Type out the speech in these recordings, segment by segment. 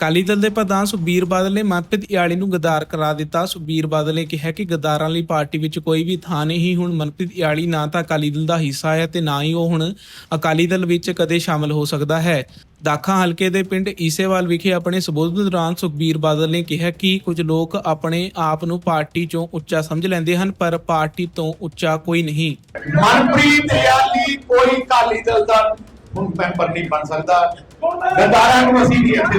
ਅਕਾਲੀ ਦਲ ਦੇ ਪ੍ਰਧਾਨ ਸੁਖਬੀਰ ਬਾਦਲ ਨੇ ਮਨਪ੍ਰੀਤ ਇਆਲੀ ਨੂੰ ਗਦਾਰ ਕਰਾ ਦਿੱਤਾ। ਸੁਖਬੀਰ ਬਾਦਲ ਨੇ ਕਿਹਾ ਕਿ ਗਦਾਰਾਂ ਲਈ ਪਾਰਟੀ ਵਿੱਚ ਕੋਈ ਵੀ ਥਾਂ ਨਹੀਂ। ਹੁਣ ਮਨਪ੍ਰੀਤ ਇਆਲੀ ਨਾ ਤਾਂ ਅਕਾਲੀ ਦਲ ਦਾ ਹਿੱਸਾ ਹੈ ਤੇ ਨਾ ਹੀ ਉਹ ਹੁਣ ਅਕਾਲੀ ਦਲ ਵਿੱਚ ਕਦੇ ਸ਼ਾਮਲ ਹੋ ਸਕਦਾ ਹੈ। ਦਾਖਾ ਹਲਕੇ ਦੇ ਪਿੰਡ ਈਸੇਵਾਲ ਵਿਖੇ ਆਪਣੇ ਸੰਬੋਧਨ ਦੌਰਾਨ ਸੁਖਬੀਰ ਬਾਦਲ ਨੇ ਕਿਹਾ ਕਿ ਕੁਝ ਲੋਕ ਆਪਣੇ ਆਪ ਨੂੰ ਪਾਰਟੀ ਚੋਂ ਉੱਚਾ ਸਮਝ ਲੈਂਦੇ ਹਨ, ਪਰ ਪਾਰਟੀ ਤੋਂ ਉੱਚਾ ਕੋਈ ਨਹੀਂ। ਮਨਪ੍ਰੀਤ ਯਾਲੀ ਕੋਈ ਕਾਲੀ ਦਲ ਦਾ ਹੁਣ ਮੈਂਬਰ ਨਹੀਂ ਬਣ ਸਕਦਾ। ਗਦਾਰਾਂ ਨੂੰ ਅਸੀਂ ਨਹੀਂ ਅੱਗੇ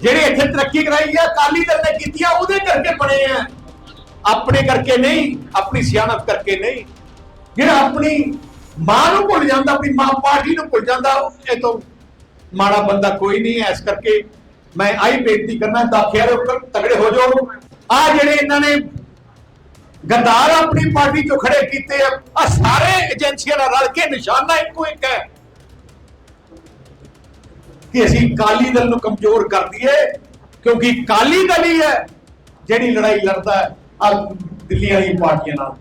ਜਿਹੜੇ ਇੱਥੇ ਤਰੱਕੀ ਕਰਾਈ ਹੈ ਅਕਾਲੀ ਦਲ ਨੇ ਕੀਤੀ ਆ, ਉਹਦੇ ਕਰਕੇ ਬਣੇ ਆ। ਆਪਣੇ ਕਰਕੇ ਨਹੀਂ, ਆਪਣੀ ਸਿਆਣਪ ਕਰਕੇ ਨਹੀਂ। ਜਿਹੜਾ ਆਪਣੀ ਮਾਂ ਨੂੰ ਭੁੱਲ ਜਾਂਦਾ, ਆਪਣੀ ਮਾਂ ਪਾਰਟੀ ਨੂੰ ਭੁੱਲ ਜਾਂਦਾ, ਇਹ ਤੋਂ ਮਾੜਾ ਬੰਦਾ ਕੋਈ ਨਹੀਂ ਹੈ। ਇਸ ਕਰਕੇ ਮੈਂ ਆਈ ਬੇਨਤੀ ਕਰਨਾ, ਦਾਖਿਆ ਦੇ ਉੱਪਰ ਤਗੜੇ ਹੋ ਜਾਓ। ਆ ਜਿਹੜੇ ਇਹਨਾਂ ਨੇ ਗੰਦਾਰ ਆਪਣੀ ਪਾਰਟੀ ਚੋਂ ਖੜੇ ਕੀਤੇ ਆ, ਆਹ ਸਾਰੇ ਏਜੰਸੀਆਂ ਨਾਲ ਰਲ ਕੇ ਨਿਸ਼ਾਨਾ ਇੱਕੋ ਇੱਕ ਹੈ। ਕਿ ਅਸੀਂ ਕਾਲੀ ਦਲ ਨੂੰ ਕਮਜ਼ੋਰ ਕਰ ਦਈਏ, ਕਿਉਂਕਿ ਕਾਲੀ ਦਲ ਹੀ ਹੈ ਜਿਹੜੀ ਲੜਾਈ ਲੜਦਾ ਹੈ ਆ ਦਿੱਲੀ ਵਾਲੀ ਪਾਰਟੀਆਂ ਨਾਲ।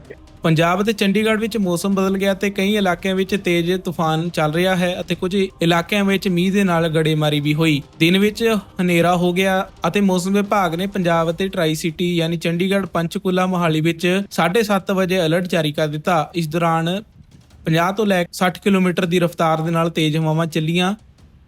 ਪੰਜਾਬ ਤੇ ਚੰਡੀਗੜ੍ਹ ਵਿੱਚ ਮੌਸਮ ਬਦਲ ਗਿਆ ਤੇ ਕਈ ਇਲਾਕਿਆਂ ਵਿੱਚ ਤੇਜ਼ ਤੂਫਾਨ ਚੱਲ ਰਿਹਾ ਹੈ ਅਤੇ ਕੁਝ ਇਲਾਕਿਆਂ ਵਿੱਚ ਮੀਂਹ ਦੇ ਨਾਲ ਗੜੇਮਾਰੀ ਵੀ ਹੋਈ। ਦਿਨ ਵਿੱਚ ਹਨੇਰਾ ਹੋ ਗਿਆ ਅਤੇ ਮੌਸਮ ਵਿਭਾਗ ਨੇ ਪੰਜਾਬ ਅਤੇ ਟਰਾਈ ਸਿਟੀ ਯਾਨੀ ਚੰਡੀਗੜ੍ਹ ਪੰਚਕੂਲਾ ਮੋਹਾਲੀ ਵਿੱਚ 7:30 ਵਜੇ ਅਲਰਟ ਜਾਰੀ ਕਰ ਦਿੱਤਾ। ਇਸ ਦੌਰਾਨ 50 ਤੋਂ ਲੈ ਕੇ 60 ਕਿਲੋਮੀਟਰ ਦੀ ਰਫ਼ਤਾਰ ਦੇ ਨਾਲ ਤੇਜ਼ ਹਵਾਵਾਂ ਚੱਲੀਆਂ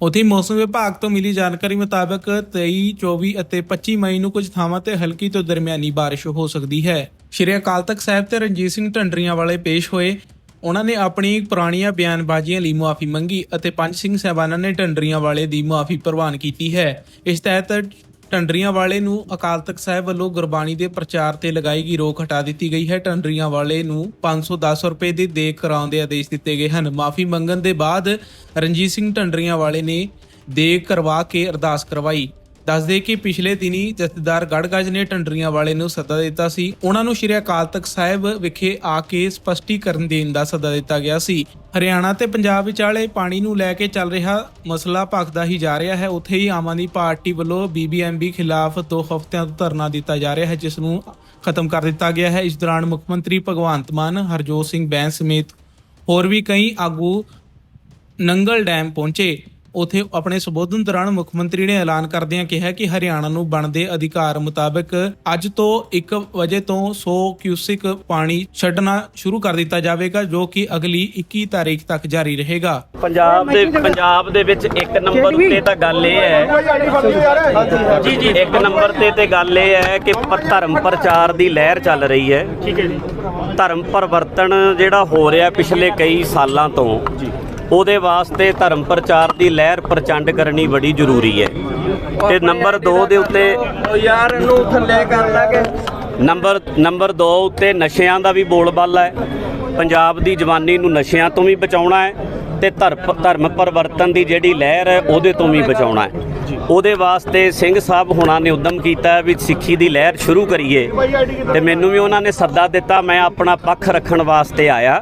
ਉਥੇ ਮੌਸਮ ਵਿਭਾਗ ਤੋਂ ਮਿਲੀ ਜਾਣਕਾਰੀ ਮੁਤਾਬਕ 23, 24 ਅਤੇ 25 ਮਈ ਨੂੰ ਕੁਝ ਥਾਵਾਂ ਤੇ ਹਲਕੀ ਤੋਂ ਦਰਮਿਆਨੀ ਬਾਰਿਸ਼ ਹੋ ਸਕਦੀ ਹੈ। ਸ਼੍ਰੀ ਅਕਾਲ ਤਖਤ ਸਾਹਿਬ ਤੇ ਰਣਜੀਤ ਸਿੰਘ ਢੰਡਰੀਆਂ ਵਾਲੇ ਪੇਸ਼ ਹੋਏ। ਉਹਨਾਂ ਨੇ ਆਪਣੀ ਪੁਰਾਣੀਆਂ ਬਿਆਨਬਾਜ਼ੀਆਂ ਲਈ ਮੁਆਫੀ ਮੰਗੀ ਅਤੇ ਪੰਜ ਸਿੰਘ ਸਾਹਿਬਾਨਾਂ ਨੇ ਢੰਡਰੀਆਂ ਵਾਲੇ ਦੀ ਮੁਆਫੀ ਪ੍ਰਵਾਨ ਕੀਤੀ ਹੈ। ਇਸ ਤਹਿਤ ਢੰਡਰੀਆਂ ਵਾਲੇ ਨੂੰ ਅਕਾਲ ਤਖਤ ਸਾਹਿਬ ਵੱਲੋਂ ਗੁਰਬਾਣੀ ਦੇ ਪ੍ਰਚਾਰ ਤੇ ਲਗਾਈ ਗਈ ਰੋਕ ਹਟਾ ਦਿੱਤੀ ਗਈ ਹੈ। ਟੰਡਰੀਆਂ ਵਾਲੇ ਨੂੰ 510 ਰੁਪਏ ਦੀ ਦੇਖ ਕਰਾਉਣ ਦੇ ਆਦੇਸ਼ ਦਿੱਤੇ ਗਏ ਹਨ। ਮਾਫੀ ਮੰਗਣ ਦੇ ਬਾਅਦ ਰਣਜੀਤ ਸਿੰਘ ਢੰਡਰੀਆਂ ਵਾਲੇ ਨੇ ਦੇਖ ਕਰਵਾ ਕੇ ਅਰਦਾਸ ਕਰਵਾਈ। ਦੱਸਦੇ ਕਿ ਪਿਛਲੇ ਦਿਨੀ ਜਥੇਦਾਰ ਗੜਗੱਜ ਨੇ ਟੰਡਰੀਆਂ ਵਾਲੇ ਨੂੰ ਸੱਦਾ ਦਿੱਤਾ ਸੀ। ਉਹਨਾਂ ਨੂੰ ਸ਼੍ਰੀ ਅਕਾਲ ਤਖਤ ਸਾਹਿਬ ਵਿਖੇ ਆ ਕੇ ਸਪਸ਼ਟੀਕਰਨ ਦੇਣ ਦਾ ਸੱਦਾ ਦਿੱਤਾ ਗਿਆ ਸੀ। ਹਰਿਆਣਾ ਤੇ ਪੰਜਾਬ ਵਿਚਾਲੇ ਪਾਣੀ ਨੂੰ ਲੈ ਕੇ ਚੱਲ ਰਿਹਾ ਮਸਲਾ ਭਖਦਾ ਹੀ ਜਾ ਰਿਹਾ ਹੈ। ਉੱਥੇ ਹੀ ਆਮ ਆਦਮੀ ਪਾਰਟੀ ਵੱਲੋਂ ਬੀਬੀਐਮਬੀ ਖਿਲਾਫ ਦੋ ਹਫ਼ਤਿਆਂ ਤੋਂ ਧਰਨਾ ਦਿੱਤਾ ਜਾ ਰਿਹਾ ਹੈ, ਜਿਸ ਨੂੰ ਖਤਮ ਕਰ ਦਿੱਤਾ ਗਿਆ ਹੈ। ਇਸ ਦੌਰਾਨ ਮੁੱਖ ਮੰਤਰੀ ਭਗਵੰਤ ਮਾਨ, ਹਰਜੋਤ ਸਿੰਘ ਬੈਂਸ ਸਮੇਤ ਹੋਰ ਵੀ ਕਈ ਆਗੂ ਨੰਗਲ ਡੈਮ ਪਹੁੰਚੇ। ਉਥੇ ਆਪਣੇ ਸੰਬੋਧਨ ਦੌਰਾਨ ਮੁੱਖ ਮੰਤਰੀ ਨੇ ਐਲਾਨ ਕਰਦਿਆਂ ਕਿਹਾ ਕਿ ਹਰਿਆਣਾ ਨੂੰ ਬਣਦੇ ਅਧਿਕਾਰ ਮੁਤਾਬਕ ਅੱਜ ਤੋਂ 1 ਵਜੇ ਤੋਂ 100 ਕਿਊਸਿਕ ਪਾਣੀ ਛੱਡਣਾ ਸ਼ੁਰੂ ਕਰ ਦਿੱਤਾ ਜਾਵੇਗਾ ਜੋ ਕਿ ਅਗਲੀ 21 ਤਾਰੀਖ ਤੱਕ ਜਾਰੀ ਰਹੇਗਾ। ਪੰਜਾਬ ਦੇ ਪੰਜਾਬ ਦੇ ਵਿੱਚ ਇੱਕ ਨੰਬਰ ਉੱਤੇ ਤਾਂ ਗੱਲ ਇਹ ਹੈ ਜੀ ਜੀ ਇੱਕ ਨੰਬਰ ਤੇ ਤੇ ਗੱਲ ਇਹ ਹੈ ਕਿ ਧਰਮ ਪ੍ਰਚਾਰ ਦੀ ਲਹਿਰ ਚੱਲ ਰਹੀ ਹੈ। ਠੀਕ ਹੈ ਜੀ। ਧਰਮ ਪਰਿਵਰਤਨ ਜਿਹੜਾ ਹੋ ਰਿਹਾ ਪਿਛਲੇ ਕਈ ਸਾਲਾਂ ਤੋਂ ਉਹਦੇ ਵਾਸਤੇ ਧਰਮ ਪ੍ਰਚਾਰ ਦੀ ਲਹਿਰ ਪ੍ਰਚੰਡ ਕਰਨੀ ਬੜੀ ਜ਼ਰੂਰੀ ਹੈ। ਤੇ ਨੰਬਰ 2 ਦੇ ਉੱਤੇ ਯਾਰ ਨੂੰ ਥੱਲੇ ਕਰ ਲਾਂਗੇ ਨੰਬਰ ਨੰਬਰ 2 ਉੱਤੇ ਨਸ਼ਿਆਂ ਦਾ ਵੀ ਬੋਲਬਾਲਾ ਹੈ। ਪੰਜਾਬ ਦੀ ਜਵਾਨੀ ਨੂੰ ਨਸ਼ਿਆਂ ਤੋਂ ਵੀ ਬਚਾਉਣਾ ਹੈ ਤੇ ਧਰਮ ਧਰਮ ਪਰਿਵਰਤਨ ਦੀ ਜਿਹੜੀ ਲਹਿਰ ਹੈ ਉਹਦੇ ਤੋਂ ਵੀ ਬਚਾਉਣਾ ਹੈ। ਉਹਦੇ ਵਾਸਤੇ ਸਿੰਘ ਸਾਹਿਬ ਹੁਣਾਂ ਨੇ ਉਦਮ ਕੀਤਾ ਵੀ ਸਿੱਖੀ ਦੀ ਲਹਿਰ ਸ਼ੁਰੂ ਕਰੀਏ। ਤੇ ਮੈਨੂੰ ਵੀ ਉਹਨਾਂ ਨੇ ਸੱਦਾ ਦਿੱਤਾ ਮੈਂ ਆਪਣਾ ਪੱਖ ਰੱਖਣ ਵਾਸਤੇ ਆਇਆ।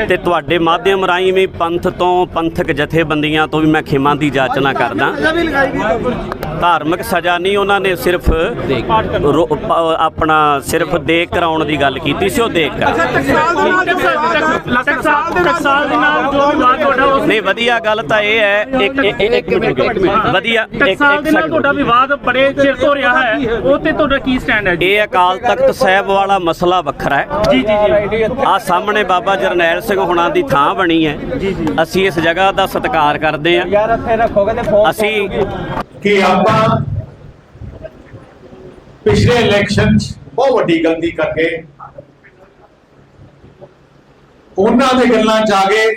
ਤੇ ਤੁਹਾਡੇ ਮਾਧਿਅਮ ਰਾਹੀਂ ਵੀ ਪੰਥ ਤੋਂ ਪੰਥਕ ਜਥੇਬੰਦੀਆਂ ਤੋਂ ਵੀ ਮੈਂ ਖਿਮਾ ਦੀ ਜਾਚਨਾ ਕਰਦਾ। ਧਾਰਮਿਕ ਸਜ਼ਾ ਨਹੀਂ ਉਹਨਾਂ ਨੇ ਸਿਰਫ ਆਪਣਾ ਸਿਰਫ ਦੇਖ ਕਰਾਉਣ ਦੀ ਗੱਲ ਕੀਤੀ ਸੀ ਉਹ ਦੇਖ ਕਰ ਨਹੀਂ ਵਧੀਆ ਗੱਲ ਤਾਂ ਇਹ ਹੈ ਇੱਕ ਇੱਕ- ਇੱਕ ਮਿੰਟ। ਵਧੀਆ ਇੱਕ ਟਕਸਾਲ ਦੇ ਨਾਲ ਤੁਹਾਡਾ ਵਿਵਾਦ ਬੜੇ ਚਿਰ ਤੋਂ ਰਿਹਾ ਹੈ ਉਹ ਤੇ ਤੁਹਾਡਾ ਕੀ ਸਟੈਂਡ ਹੈ ਜੀ? ਇਹ ਅਕਾਲ ਤਖਤ ਸਾਹਿਬ ਵਾਲਾ ਮਸਲਾ ਵੱਖਰਾ ਹੈ। ਜੀ ਜੀ ਜੀ। ਆ ਸਾਹਮਣੇ ਬਾਬਾ ਜਰਨੈਲ ਸਿੰਘ ਹੁਣਾਂ ਦੀ ਥਾਂ ਬਣੀ ਹੈ। ਅਸੀਂ ਇਸ ਜਗ੍ਹਾ ਦਾ ਸਤਿਕਾਰ ਕਰਦੇ ਹਾਂ। ਯਾਰ ਇੱਥੇ ਰੱਖੋਗੇ ਤੇ ਫੋਨ ਅਸੀਂ ਕਿ ਆਪਾਂ ਪਿਛਲੇ ਇਲੈਕਸ਼ਨ 'ਚ ਬਹੁਤ ਵੱਡੀ ਗਲਤੀ ਕਰਕੇ ਉਹਨਾਂ ਦੇ ਗੱਲਾਂ 'ਚ ਆ ਗਏ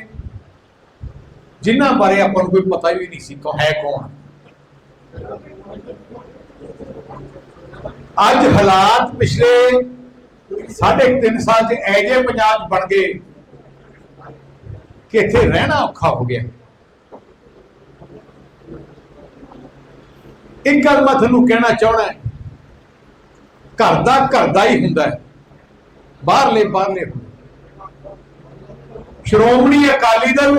ਜਿਨ੍ਹਾਂ ਬਾਰੇ ਆਪਾਂ ਨੂੰ ਕੋਈ ਪਤਾ ਹੀ ਨਹੀਂ ਸੀ ਕੋ ਹੈ ਕੌਣ ਅੱਜ ਹਾਲਾਤ ਪਿਛਲੇ ਸਾਢੇ ਕੁ ਤਿੰਨ ਸਾਲ 'ਚ ਐਜੇ ਪੰਜਾਬ 'ਚ ਬਣ ਗਏ ਕਿ ਇੱਥੇ ਰਹਿਣਾ ਔਖਾ ਹੋ ਗਿਆ। ਇੱਕ ਗੱਲ ਮੈਂ ਤੁਹਾਨੂੰ ਕਹਿਣਾ ਚਾਹਣਾ ਘਰ ਦਾ ਘਰ ਦਾ ਹੀ ਹੁੰਦਾ ਹੈ। ਬਾਹਰਲੇ ਬਾਹਰਲੇ ਹੁੰਦੇ। ਸ਼੍ਰੋਮਣੀ ਅਕਾਲੀ ਦਲ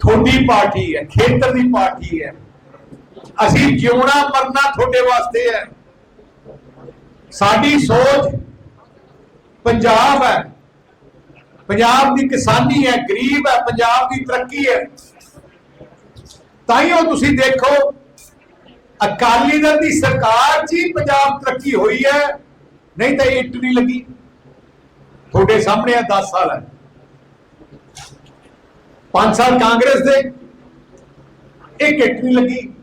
ਤੁਹਾਡੀ ਪਾਰਟੀ ਹੈ, ਖੇਤਰ ਦੀ ਪਾਰਟੀ ਹੈ। ਅਸੀਂ ਜਿਉਣਾ ਮਰਨਾ ਤੁਹਾਡੇ ਵਾਸਤੇ ਹੈ। ਸਾਡੀ ਸੋਚ ਪੰਜਾਬ ਹੈ। ਪੰਜਾਬ ਦੀ ਕਿਸਾਨੀ ਹੈ, ਗਰੀਬ ਹੈ, ਪੰਜਾਬ ਦੀ ਤਰੱਕੀ ਹੈ। ਤਾਂ ਹੀ ਉਹ ਤੁਸੀਂ ਦੇਖੋ, ਅਕਾਲੀ ਦਲ ਦੀ ਸਰਕਾਰ 'ਚ ਹੀ ਪੰਜਾਬ ਤਰੱਕੀ ਹੋਈ ਹੈ, ਨਹੀਂ ਤਾਂ ਇਹ ਇੱਟ ਨਹੀਂ ਲੱਗੀ। ਤੁਹਾਡੇ ਸਾਹਮਣੇ ਆ 10 ਸਾਲ ਹੈ। 5 ਸਾਲ ਕਾਂਗਰਸ ਦੇ, ਇੱਕ ਇੱਟ ਨਹੀਂ ਲੱਗੀ।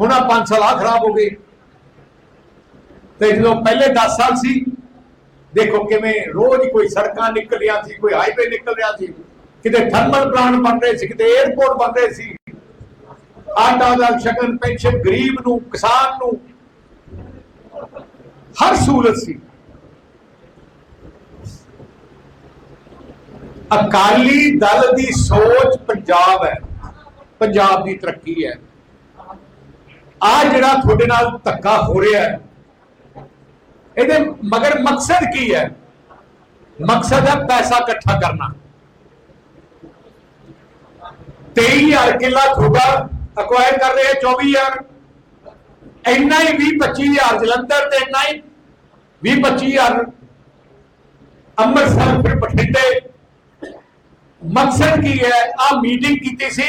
ਹੁਣ ਆ 5 ਸਾਲ ਆ ਖਰਾਬ ਹੋ ਗਏ। ਤੇ ਜਦੋਂ ਪਹਿਲੇ 10 ਸਾਲ ਸੀ ਦੇਖੋ ਕਿਵੇਂ ਰੋਜ਼ ਕੋਈ ਸੜਕਾਂ ਨਿਕਲ ਰਹੀਆਂ ਸੀ, ਕੋਈ ਹਾਈਵੇ ਨਿਕਲ ਰਿਹਾ ਸੀ, ਕਿਤੇ ਥਰਮਲ ਪਲਾਂਟ ਬਣ ਰਹੇ ਸੀ, ਕਿਤੇ 에어ਪੋਰਟ ਬਣ ਰਹੇ ਸੀ। ਆਟਾ ਦਾ ਸ਼ਗਨ ਪੈਨਸ਼ਨ ਗਰੀਬ ਨੂੰ, ਕਿਸਾਨ ਨੂੰ, ਹਰ ਸਹੂਲਤ ਸੀ। ਅਕਾਲੀ ਦਲ ਦੀ ਸੋਚ ਪੰਜਾਬ ਹੈ, ਪੰਜਾਬ ਦੀ ਤਰੱਕੀ ਹੈ। ਆ ਜਿਹੜਾ ਤੁਹਾਡੇ ਨਾਲ ਧੱਕਾ ਹੋ ਰਿਹਾ ਹੈ ਇਹਦੇ ਮਗਰ ਮਕਸਦ ਕੀ ਹੈ? ਮਕਸਦ ਹੈ ਪੈਸਾ ਇਕੱਠਾ ਕਰਨਾ। 23000 ਕਿੱਲਾ ਤੁਹਾਡਾ ਅਕਵਾਇਰ ਕਰ ਰਹੇ 24000 ਇੰਨਾ ਹੀ 20 25000 ਜਲੰਧਰ ਤੇ ਇੰਨਾ ਹੀ 20 25000 ਅੰਮ੍ਰਿਤਸਰ, ਫਿਰ ਬਠਿੰਡੇ। ਮਕਸਦ ਕੀ ਹੈ? ਆ ਮੀਟਿੰਗ ਕੀਤੀ ਸੀ।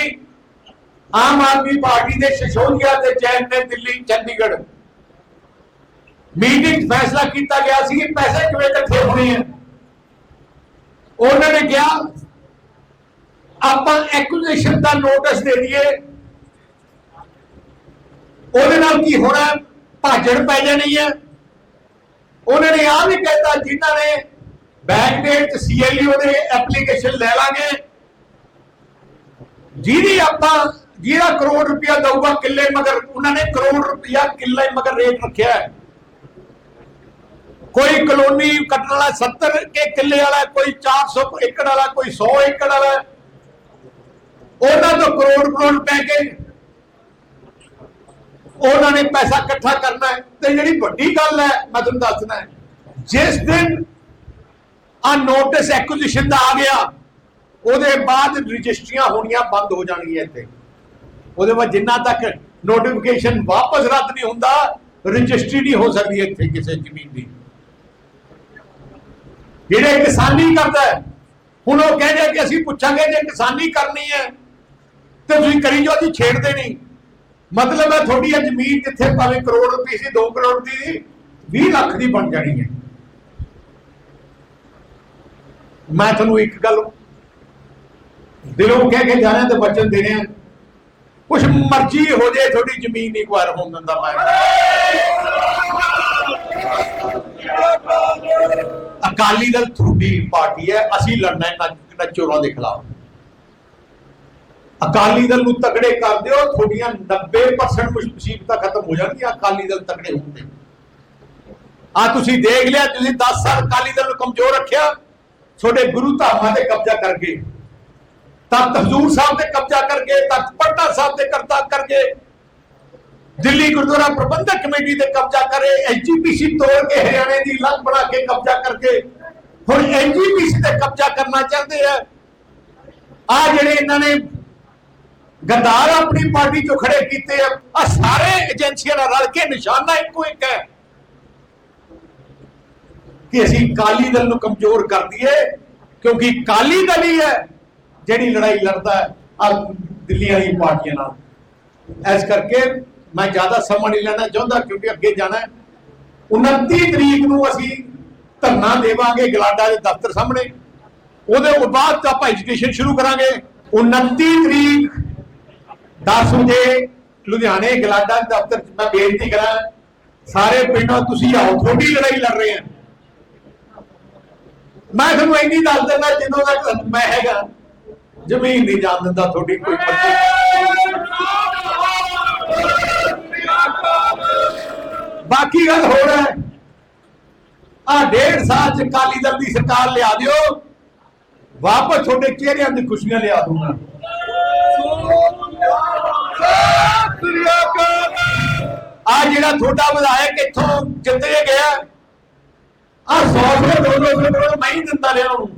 ਆਮ ਆਦਮੀ ਪਾਰਟੀ ਦੇ ਸ਼ਸ਼ੋਦੀਆ ਤੇ ਚੈਨ ਨੇ ਦਿੱਲੀ, ਚੰਡੀਗੜ੍ਹ। ਮੀਟਿੰਗ 'ਚ ਫੈਸਲਾ ਕੀਤਾ ਗਿਆ ਸੀ ਕਿ ਪੈਸੇ ਕਿਵੇਂ ਇਕੱਠੇ ਹੋਣੇ ਆ। ਉਹਨਾਂ ਨੇ ਕਿਹਾ, ਆਪਾਂ ਐਕੁਜੀਸ਼ਨ ਦਾ ਨੋਟਿਸ ਦੇ ਦਈਏ। ਉਹਦੇ ਨਾਲ ਕੀ ਹੋਣਾ? ਭਾਜਣ ਪੈ ਜਾਣੀ ਹੈ ਉਹਨਾਂ ਨੇ ਆ ਵੀ ਕਹਿਤਾ, ਜਿਨ੍ਹਾਂ ਨੇ ਬੈਕ ਡੇਟ ਸੀਐਲਯੂ ਦੇ ਐਪਲੀਕੇਸ਼ਨ ਲੈ ਲਾਂਗੇ। ਜਿਹਦੀ ਆਪਾਂ, ਜਿਹਦਾ ਕਰੋੜ ਰੁਪਇਆ ਦਊਗਾ ਕਿੱਲੇ ਮਗਰ, ਉਹਨਾਂ ਨੇ ਕਰੋੜ ਰੁਪਇਆ ਕਿੱਲੇ ਮਗਰ ਰੇਟ ਰੱਖਿਆ ਹੈ। ਕੋਈ ਕਲੋਨੀ ਕੱਟਣ ਵਾਲਾ 70 ਕੇ ਕਿੱਲੇ ਵਾਲਾ, ਕੋਈ 400 ਏਕੜ ਵਾਲਾ, ਕੋਈ 100 ਏਕੜ ਵਾਲਾ। ਉਹਨਾਂ ਤੋਂ ਕਰੋੜ ਕਰੋੜ ਪੈ ਕੇ ਉਹਨਾਂ ਨੇ ਪੈਸਾ ਇਕੱਠਾ ਕਰਨਾ ਹੈ। ਤੇ ਜਿਹੜੀ ਵੱਡੀ ਗੱਲ ਹੈ, ਮੈਂ ਤੁਹਾਨੂੰ ਦੱਸਣਾ ਹੈ, ਜਿਸ ਦਿਨ ਆ ਨੋਟਿਸ ਐਕੁਜੀਸ਼ਨ ਦਾ ਆ ਗਿਆ, ਉਹਦੇ ਬਾਅਦ ਰਜਿਸਟਰੀਆਂ ਹੋਣੀਆਂ ਬੰਦ ਹੋ ਜਾਣਗੀਆਂ ਇੱਥੇ। ਉਹਦੇ ਬਾਅਦ ਜਿੰਨਾ ਤੱਕ ਨੋਟੀਫਿਕੇਸ਼ਨ ਵਾਪਸ ਰੱਦ ਨਹੀਂ ਹੁੰਦਾ, ਰਜਿਸਟਰੀ ਨਹੀਂ ਹੋ ਸਕਦੀ ਇੱਥੇ ਕਿਸੇ ਜ਼ਮੀਨ ਦੀ। ਜਿਹੜੇ ਕਿਸਾਨੀ ਕਰਦਾ ਹੈ, ਹੁਣ ਉਹ ਕਹਿੰਦੇ ਕਿ ਅਸੀਂ ਪੁੱਛਾਂਗੇ ਜੇ ਕਿਸਾਨੀ ਕਰਨੀ ਹੈ ਤੇ ਤੁਸੀਂ ਕਰੀ ਜੋ ਜੀ ਛੇੜਦੇ ਨਹੀਂ। ਮਤਲਬ ਹੈ ਤੁਹਾਡੀ ਇਹ ਜ਼ਮੀਨ ਜਿੱਥੇ ਭਾਵੇਂ ਕਰੋੜ ਰੁਪਏ ਸੀ 2 ਕਰੋੜ ਦੀ 20 ਲੱਖ ਦੀ ਬਣ ਜਾਣੀ ਹੈ। ਮੈਂ ਤੁਹਾਨੂੰ ਇੱਕ ਗੱਲ ਦਿਲੋਂ ਕਹਿ ਕੇ ਜਾਣਾ ਤੇ ਵਚਨ ਦੇਣੇ ਆ ਕੁਛ ਮਰਜ਼ੀ ਹੋ ਜੇ ਤੁਹਾਡੀ ਜ਼ਮੀਨ ਨਹੀਂ ਕੁਆਰ ਹੋਣ ਦਿੰਦਾ ਮੈਂ। ਅਕਾਲੀ ਦਲ ਤੁਹਾਡੀ ਪਾਰਟੀ ਹੈ, ਅਸੀਂ ਲੜਨਾ ਹੈ ਨਾ- ਚੋਰਾਂ ਦੇ ਖਿਲਾਫ। ਅਕਾਲੀ ਦਲ ਨੂੰ ਤਗੜੇ ਕਰ ਦਿਓ, ਤੁਹਾਡੀਆਂ 90% ਮੁਸੀਬਤਾਂ ਖਤਮ ਹੋ ਜਾਣਗੀਆਂ ਅਕਾਲੀ ਦਲ ਤਗੜੇ ਹੋਣ ਆ ਤੁਸੀਂ ਦੇਖ ਲਿਆ, ਤੁਸੀਂ 10 ਸਾਲ ਅਕਾਲੀ ਦਲ ਨੂੰ ਕਮਜ਼ੋਰ ਰੱਖਿਆ, ਤੁਹਾਡੇ ਗੁਰੂ ਧਾਮਾਂ ਤੇ ਕਬਜ਼ਾ ਕਰਕੇ ਤਖਤ ਹਜ਼ੂਰ ਸਾਹਿਬ ਤੇ ਕਬਜ਼ਾ ਕਰਕੇ ਤਖਤ ਪਟਨਾ ਸਾਹਿਬ ਤੇ ਕਰਤਾ ਕਰਕੇ ਦਿੱਲੀ ਗੁਰਦੁਆਰਾ ਪ੍ਰਬੰਧਕ ਕਮੇਟੀ ਤੇ ਕਬਜ਼ਾ ਕਰੇ ਐਜੀਪੀਸੀ ਤੋੜ ਕੇ ਹਰਿਆਣੇ ਦੀ ਲੱਗ ਬਣਾ ਕੇ ਕਬਜ਼ਾ ਕਰਕੇ ਹੁਣ ਐਜੀਪੀਸੀ ਤੇ ਕਬਜ਼ਾ ਕਰਨਾ ਚਾਹੁੰਦੇ ਆ। ਆ ਜਿਹੜੇ ਇਹਨਾਂ ਨੇ ਗਦਾਰ ਆਪਣੀ ਪਾਰਟੀ ਚੋਂ ਖੜੇ ਕੀਤੇ ਆ ਆ ਸਾਰੇ ਏਜੰਸੀਆਂ ਨਾਲ ਰਲ ਕੇ ਨਿਸ਼ਾਨਾ ਇੱਕੋ ਇੱਕ ਹੈ ਕਿ ਅਸੀਂ ਕਾਲੀ ਦਲ ਨੂੰ ਕਮਜ਼ੋਰ ਕਰ ਦਈਏ, ਕਿਉਂਕਿ ਕਾਲੀ ਦਲ ਹੀ ਹੈ ਜਿਹੜੀ ਲੜਾਈ ਲੜਦਾ ਆ ਦਿੱਲੀ ਵਾਲੀ ਪਾਰਟੀਆਂ ਨਾਲ। ਇਸ ਕਰਕੇ ਮੈਂ ਜ਼ਿਆਦਾ ਸਮਾਂ ਨਹੀਂ ਲੈਣਾ ਚਾਹੁੰਦਾ ਕਿਉਂਕਿ ਅੱਗੇ ਜਾਣਾ ਹੈ। 29 ਤਰੀਕ ਨੂੰ ਅਸੀਂ ਧਰਨਾ ਦੇਵਾਂਗੇ ਗਲਾਡਾ ਦੇ ਦਫ਼ਤਰ ਸਾਹਮਣੇ। ਉਹਦੇ ਤੋਂ ਬਾਅਦ ਆਪਾਂ ਐਜੂਕੇਸ਼ਨ ਸ਼ੁਰੂ ਕਰਾਂਗੇ। 29 ਤਰੀਕ 10 ਵਜੇ ਲੁਧਿਆਣੇ ਗਲਾਡਾ ਦੇ ਦਫ਼ਤਰ 'ਚ ਮੈਂ ਬੇਨਤੀ ਕਰਾਂ, ਸਾਰੇ ਪਿੰਡੋਂ ਤੁਸੀਂ ਆਓ, ਤੁਹਾਡੀ ਲੜਾਈ ਲੜ ਰਹੇ ਹਾਂ। ਮੈਂ ਤੁਹਾਨੂੰ ਇੰਨੀ ਦੱਸ ਦਿੰਦਾ ਜਦੋਂ ਤੱਕ ਮੈਂ ਹੈਗਾ, ਜ਼ਮੀਨ ਨਹੀਂ ਜਾਣ ਦਿੰਦਾ ਤੁਹਾਡੀ ਕੋਈ ਪੱਟੀ ਬਾਕੀ ਗੱਲ ਹੋਰ ਹੈ। ਆ ਡੇਢ ਸਾਲ ਚ ਕਾਲੀ ਦਲ ਦੀ ਸਰਕਾਰ ਲਿਆ ਦਿਓ। ਵਾਪਸ ਤੁਹਾਡੇ ਚਿਹਰਿਆਂ ਦੀ ਖੁਸ਼ੀਆਂ ਲਿਆ ਦੂੰਗਾ ਆ ਜਿਹੜਾ ਤੁਹਾਡਾ ਵਿਧਾਇਕ ਇੱਥੋਂ ਜਿੱਤੇ ਗਿਆ ਆ 100 ਰੁਪਏ 200 ਰੁਪਏ ਮੈਂ ਹੀ ਦਿੰਦਾ ਰਿਹਾ ਉਹਨੂੰ।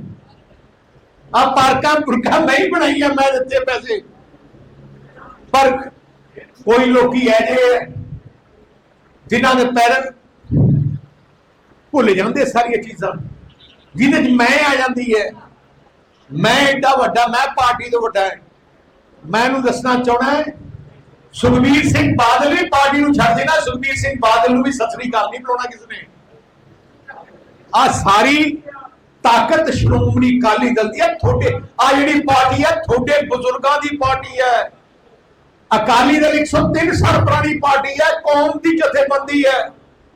ਆ ਪਾਰਕਾਂ ਪੁਰਖਾਂ ਮੈਂ ਹੀ ਬਣਾਈਆਂ, ਮੈਂ ਦਿੱਤੇ ਪੈਸੇ। ਪਰ ਕੋਈ ਲੋਕੀ ਐ ਜੇ ਜਿਨ੍ਹਾਂ ਦੇ ਪੈਰ ਭੁੱਲ ਜਾਂਦੇ ਸਾਰੀਆਂ ਚੀਜ਼ਾਂ। ਜਿਹਦੇ ਚ ਮੈਂ ਆ ਜਾਂਦੀ ਹੈ। ਮੈਂ ਏਡਾ ਵੱਡਾ, ਮੈਂ ਪਾਰਟੀ ਤੋਂ ਵੱਡਾ ਹੈ। ਮੈਂ ਇਹਨੂੰ ਦੱਸਣਾ ਚਾਹਣਾ ਹੈ, ਸੁਖਬੀਰ ਸਿੰਘ ਬਾਦਲ ਵੀ ਪਾਰਟੀ ਨੂੰ ਛੱਡ ਦੇਣਾ, ਸੁਖਬੀਰ ਸਿੰਘ ਬਾਦਲ ਨੂੰ ਵੀ ਸਤਿ ਸ੍ਰੀ ਅਕਾਲ ਨਹੀਂ ਬੁਲਾਉਣਾ ਕਿਸ ਨੇ। ਆ ਸਾਰੀ ਤਾਕਤ, ਸ਼੍ਰੋਮਣੀ ਅਕਾਲੀ ਦਲ ਦੀ ਹੈ ਤੁਹਾਡੇ ਆ ਜਿਹੜੀ ਪਾਰਟੀ ਹੈ ਤੁਹਾਡੇ ਬਜ਼ੁਰਗਾਂ ਦੀ ਪਾਰਟੀ ਹੈ। ਅਕਾਲੀ ਦਲ 103 ਸਾਲ ਪੁਰਾਣੀ ਪਾਰਟੀ ਹੈ, ਕੌਮ ਦੀ ਜਥੇਬੰਦੀ ਹੈ।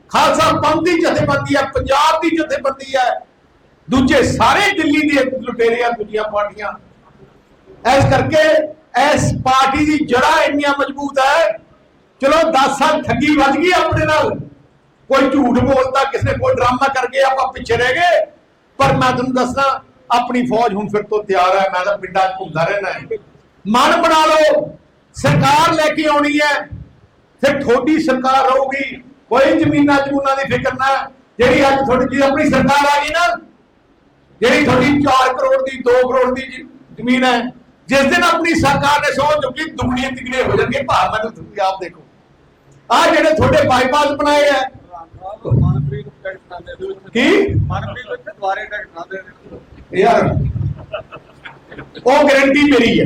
ਖਾਲਸਾ ਪੰਥ ਦੀ ਜਥੇਬੰਦੀ ਹੈ, ਪੰਜਾਬ ਦੀ ਜਥੇਬੰਦੀ ਹੈ। ਦੂਜੇ ਸਾਰੇ ਦਿੱਲੀ ਦੇ ਲੁਟੇਰਿਆਂ ਦੂਜੀਆਂ ਪਾਰਟੀਆਂ। ਇਸ ਕਰਕੇ ਇਸ ਪਾਰਟੀ ਦੀ ਜੜਾ ਇੰਨੀਆਂ ਮਜ਼ਬੂਤ ਹੈ। ਚਲੋ 10 ਸਾਲ ਠੱਗੀ ਵੱਜ ਗਈ ਆਪਣੇ ਨਾਲ। ਕੋਈ ਝੂਠ ਬੋਲਦਾ, ਕਿਸੇ ਕੋਈ ਡਰਾਮਾ ਕਰਕੇ ਆਪਾਂ ਪਿੱਛੇ ਰਹਿ ਗਏ। ਪਰ ਮੈਂ ਤੁਹਾਨੂੰ ਦੱਸਣਾ ਆਪਣੀ ਫੌਜ ਹੁਣ ਫਿਰ ਤੋਂ ਤਿਆਰ ਹੈ। ਮੈਂ ਤਾਂ ਪਿੰਡਾਂ 'ਚ ਘੁੰਮਦਾ ਰਹਿਣਾ ਹੈ। ਮਨ ਬਣਾ ਲਓ। ਸਰਕਾਰ ਲੈ ਕੇ ਆਉਣੀ ਹੈ, ਫਿਰ ਤੁਹਾਡੀ ਸਰਕਾਰ ਰਹੂਗੀ। ਕੋਈ ਜ਼ਮੀਨਾਂ ਜਮੂਨਾਂ ਦੀ ਫਿਕਰ ਨਾ, ਜਿਹੜੀ ਅੱਜ ਤੁਹਾਡੀ ਜੀ ਆਪਣੀ ਸਰਕਾਰ ਆ ਗਈ ਨਾ, ਜਿਹੜੀ ਤੁਹਾਡੀ 4 ਕਰੋੜ ਦੀ 2 ਕਰੋੜ ਦੀ ਜ- ਜ਼ਮੀਨ ਹੈ, ਜਿਸ ਦਿਨ ਆਪਣੀ ਸਰਕਾਰ ਨੇ ਸੋਚ ਚੁੱਕੀ ਦੁਗਣੀਆਂ ਤਿਗਣੀਆਂ ਹੋ ਜਾਣਗੇ ਭਾਰ ਮੈਨੂੰ ਤੁਸੀਂ ਆਪ ਦੇਖੋ। ਆ ਜਿਹੜੇ ਤੁਹਾਡੇ ਬਾਈਪਾਸ ਬਣਾਏ ਆ। ਕੀ? ਯਾਰ, ਉਹ ਗਰੰਟੀ ਮੇਰੀ ਹੈ।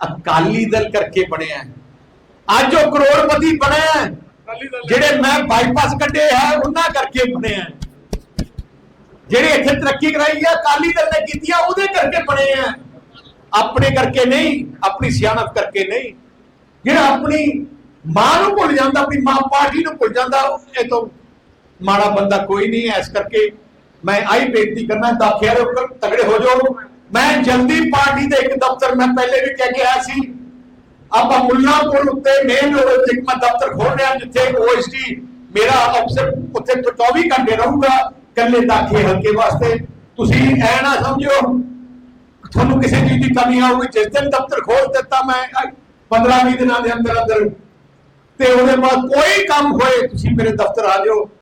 ਅਕਾਲੀ ਦਲ ਕਰਕੇ ਬਣਿਆ। ਅੱਜ ਉਹ ਕਰੋੜਪਤੀ ਬਣਿਆ। ਜਿਹੜੇ ਮੈਂ ਬਾਈਪਾਸ ਕੱਢੇ ਹੈ ਉਹਨਾਂ ਕਰਕੇ ਬਣਿਆ। ਜਿਹੜੇ ਇੱਥੇ ਤਰੱਕੀ ਕਰਾਈ ਹੈ ਅਕਾਲੀ ਦਲ ਨੇ ਕੀਤੀ ਆ ਉਹਦੇ ਕਰਕੇ ਬਣੇ ਆ ਆਪਣੇ ਕਰਕੇ ਨਹੀਂ ਆਪਣੀ ਸਿਆਣਪ ਕਰਕੇ ਨਹੀਂ ਜਿਹੜਾ ਆਪਣੀ ਮਾਂ ਨੂੰ ਭੁੱਲ ਜਾਂਦਾ ਆਪਣੀ ਮਾਂ ਪਾਰਟੀ ਨੂੰ ਭੁੱਲ ਜਾਂਦਾ ਇਹ ਤੋਂ ਮਾੜਾ ਬੰਦਾ ਕੋਈ ਨਹੀਂ ਹੈ ਇਸ ਕਰਕੇ ਮੈਂ ਆਈ ਬੇਨਤੀ ਕਰਨਾ ਦੇ ਉੱਪਰ ਤਗੜੇ ਹੋ ਜਾਓ ਮੈਂ ਜਲਦੀ ਪਾਰਟੀ ਦੇ ਇੱਕ ਦਫ਼ਤਰ ਮੈਂ ਪਹਿਲੇ ਵੀ ਕਹਿ ਕੇ ਆਇਆ ਸੀ, ਆਪਾਂ ਮੁੱਲਾਂਪੁਰ ਉੱਤੇ ਮੇਨ ਰੋਡ ਉੱਤੇ ਮੈਂ ਦਫ਼ਤਰ ਖੋਲ ਰਿਹਾ, ਜਿੱਥੇ ਓਐਸਟੀ ਮੇਰਾ ਅਫਸਰ ਉੱਥੇ 24 ਘੰਟੇ ਰਹੂਗਾ ਕੱਲੇ ਦਾਖੇ ਹਲਕੇ ਵਾਸਤੇ। ਤੁਸੀਂ ਐ ਨਾ ਸਮਝੋ ਤੁਹਾਨੂੰ ਕਿਸੇ ਚੀਜ਼ ਦੀ ਕਮੀ ਆਊਗੀ ਜਿਸ ਦਿਨ ਦਫ਼ਤਰ ਖੋਲ ਦਿੱਤਾ ਮੈਂ 15 20 ਦਿਨਾਂ ਦੇ ਅੰਦਰ ਅੰਦਰ ਤੇ ਉਹਦੇ ਬਾਅਦ ਕੋਈ ਕੰਮ ਹੋਏ, ਤੁਸੀਂ ਮੇਰੇ ਦਫ਼ਤਰ ਆ ਜਾਓ।